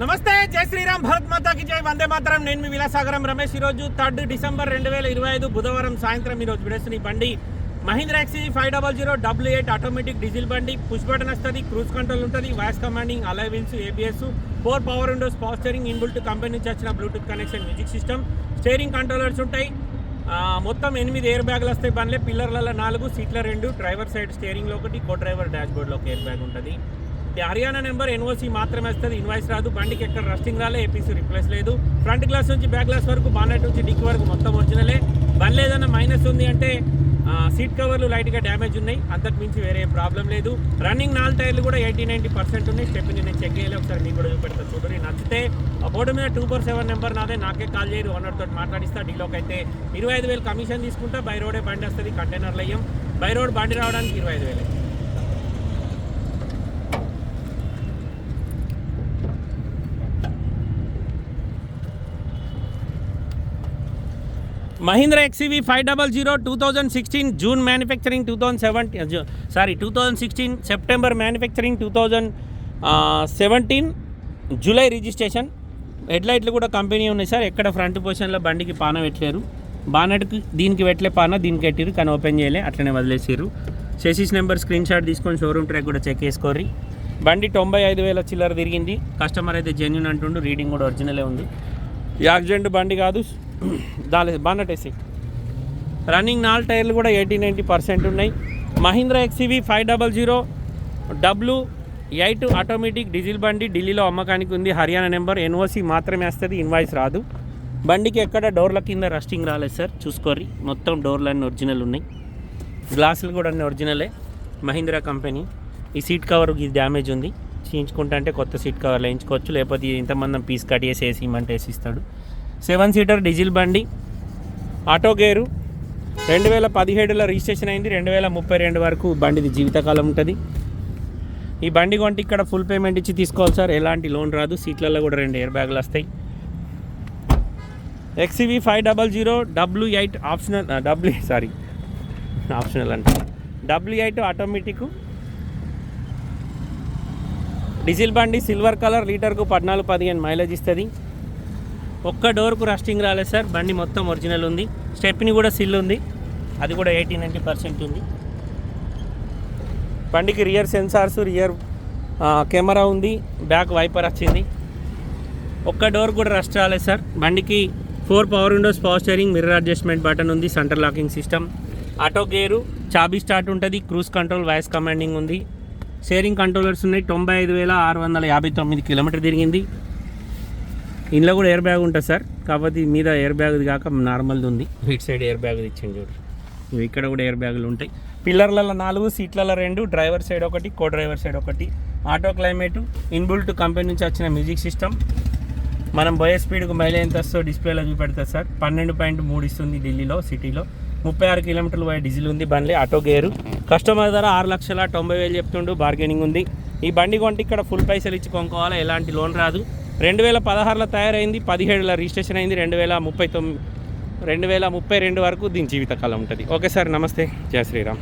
నమస్తే జై శ్రీరామ్ భరత్ మాతాకి జై వందే మాతరం. నేను మీ విలాసాగరం రమేష్. ఈరోజు థర్డ్ డిసెంబర్ రెండు వేల ఇరవై ఐదు బుధవారం సాయంత్రం ఈరోజు విడేసిన బండి. Mahindra XUV five double zero W eight automatic diesel బండి. పుష్ బటన్ వస్తుంది క్రూజ్ కంట్రోల్ ఉంటుంది voice commanding alloy wheels ABS four power windows power steering inbuilt company నుంచి వచ్చిన bluetooth connection music system. Steering controllers ఉంటాయి. మొత్తం ఎనిమిది air బ్యాగ్లు వస్తాయి బండ్లే. పిల్లర్లలో నాలుగు సీట్ల రెండు డ్రైవర్ సైడ్ స్టీరింగ్లో ఒకటి కో డ్రైవర్ డాష్ బోర్డ్లో ఒక ఎయిర్ బ్యాగ్ ఉంటుంది. హర్యానా నెంబర్ ఎన్ఓసి మాత్రమే వస్తుంది. ఇన్వాయిస్ రాదు. బండికి ఎక్కడ రస్టింగ్ రాలే ఏపీసీ రిప్లేస్ లేదు. ఫ్రంట్ గ్లాస్ నుంచి బ్యాక్ గ్లాస్ వరకు బాన్నెట్ నుంచి డిక్ వరకు మొత్తం ఒరిజినలే బండ్లు ఏదైనా మైనస్ ఉంది అంటే సీట్ కవర్లు లైట్గా డ్యామేజ్ ఉన్నాయి. అంతకు మించి వేరే ప్రాబ్లం లేదు. రన్నింగ్ నాలుగు టైర్లు కూడా ఎయిటీ నైంటీ పర్సెంట్ ఉన్నాయి. స్టెప్ నేను చెక్ చేయాలి. ఒకసారి మీకు కూడా చూపెడతా. చూడండి. నచ్చితే బోర్డు మీద టూ ఫోర్ సెవెన్ నెంబర్ నాదే. నాకే కాల్ చేయరు. ఓనర్ తోటి మాట్లాడిస్తా. డీలోకి అయితే ఇరవై ఐదు వేలు కమిషన్ తీసుకుంటా. బై రోడే బండి వస్తుంది. కంటైనర్లు అయ్యాం. బై రోడ్ బండి రావడానికి ఇరవై ఐదు వేలు. Mahindra XUV five double zero two thousand sixteen June manufacturing two thousand seventeen sorry two thousand sixteen September manufacturing two thousand seventeen July registration హెడ్లైట్లు కూడా కంపెనీ ఉన్నాయి సార్. ఎక్కడ ఫ్రంట్ పొజిషన్లో బండికి పాన పెట్టలేరు. బానెట్కి దీనికి పెట్టలే పాన దీనికి పెట్టిరు కానీ ఓపెన్ చేయలే అట్లనే వదిలేసారు సెసిస్ నెంబర్ స్క్రీన్ షాట్ తీసుకొని షోరూమ్ ట్రాక్ కూడా చెక్ చేసుకోర్రి. బండి తొంభై ఐదు వేల చిల్లర తిరిగింది. కస్టమర్ అయితే జెన్యున్ అంటుండు రీడింగ్ కూడా ఒరిజినలే ఉంది. యాక్సిడెంట్ బండి కాదు. దాని బాన్నటేసి రన్నింగ్ నాలుగు టైర్లు కూడా ఎయిటీ నైంటీ పర్సెంట్ ఉన్నాయి. Mahindra XUV five double zero W eight automatic diesel బండి ఢిల్లీలో అమ్మకానికి ఉంది. హర్యానా నెంబర్ ఎన్ఓసి మాత్రమే వస్తుంది ఇన్వాయిస్ రాదు. బండికి ఎక్కడ డోర్ల కింద రస్టింగ్ రాలేదు సార్. చూసుకోరి మొత్తం డోర్లు అన్నీ ఒరిజినల్ ఉన్నాయి. గ్లాసులు కూడా అన్నీ ఒరిజినలే మహీంద్రా కంపెనీ. ఈ సీట్ కవర్ ఇది డ్యామేజ్ ఉంది. చేయించుకుంటా అంటే కొత్త సీట్ కవర్ వేయించుకోవచ్చు. లేకపోతే ఇంతమంది పీస్ కట్ చేసి వేసి ఇమ్మంటే వేసి ఇస్తాడు. సెవెన్ సీటర్ డీజిల్ బండి ఆటో గేరు రెండు వేల పదిహేడులో రిజిస్ట్రేషన్ అయింది రెండు వేల ముప్పై రెండు వరకు బండిది జీవితకాలం ఉంటుంది. ఈ బండి కొంటే ఇక్కడ ఫుల్ పేమెంట్ ఇచ్చి తీసుకోవాలి సార్. ఎలాంటి లోన్ రాదు. సీట్లలో కూడా రెండు ఎయిర్ బ్యాగులు వస్తాయి. XUV five double zero W eight optional W sorry optional అంటే. W eight automatic. డీజిల్ బండి సిల్వర్ కలర్ లీటర్కు పద్నాలుగు పదిహేను మైలేజ్ ఇస్తుంది. ఒక్క డోర్కు రస్టింగ్ రాలేదు సార్. బండి మొత్తం ఒరిజినల్ ఉంది. స్టెప్ని కూడా సిల్ ఉంది. అది కూడా ఎయిటీ నైంటీ పర్సెంట్ ఉంది. బండికి రియర్ సెన్సార్స్ రియర్ కెమెరా ఉంది. బ్యాక్ వైపర్ వచ్చింది. ఒక్క డోర్ కూడా రస్ట్ రాలేదు సార్. బండికి four power windows power steering mirror adjustment button ఉంది. Centre locking system. Auto gear చాబీ start ఉంటుంది. క్రూజ్ కంట్రోల్ వాయిస్ కమాండింగ్ ఉంది. షేరింగ్ కంట్రోలర్స్ ఉన్నాయి. తొంభై ఐదు వేల ఆరు వందల యాభై తొమ్మిది కిలోమీటర్ తిరిగింది. ఇందులో కూడా ఎయిర్ బ్యాగ్ ఉంటుంది సార్. కాకపోతే మీద ఎయిర్ బ్యాగ్ కాక నార్మల్ది ఉంది. ఇటు సైడ్ ఎయిర్ బ్యాగ్ ఇచ్చింది చూడు. ఇక్కడ కూడా ఎయిర్ బ్యాగులు ఉంటాయి. పిల్లర్లలో నాలుగు సీట్లలో రెండు డ్రైవర్ సైడ్ ఒకటి కో డ్రైవర్ సైడ్ ఒకటి. ఆటో క్లైమేట్ ఇన్బుల్ట్ కంపెనీ నుంచి వచ్చిన మ్యూజిక్ సిస్టమ్ మనం పోయే స్పీడ్కు మైల్ ఎంత వస్తో డిస్ప్లేలో చూపెడుతుంది సార్. పన్నెండు పాయింట్ మూడు ఇస్తుంది ఢిల్లీలో సిటీలో. ముప్పై ఆరు కిలోమీటర్లు పోయే డీజిల్ ఉంది బండి ఆటో గేరు. కస్టమర్ ధర ఆరు లక్షల తొంభై వేలు చెప్తుండు బార్గెనింగ్ ఉంది. ఈ బండి కొంటే ఇక్కడ ఫుల్ పైసలు ఇచ్చి కొనుక్కోవాలి? ఎలాంటి లోన్ రాదు. రెండు వేల పదహారులో తయారైంది పదిహేడులో రిజిస్ట్రేషన్ అయింది రెండు వేల ముప్పై తొమ్మిది రెండు వేల ముప్పై రెండు వరకు దీని జీవితకాలం ఉంటుంది. ఓకే సార్ నమస్తే. జయ శ్రీరామ్.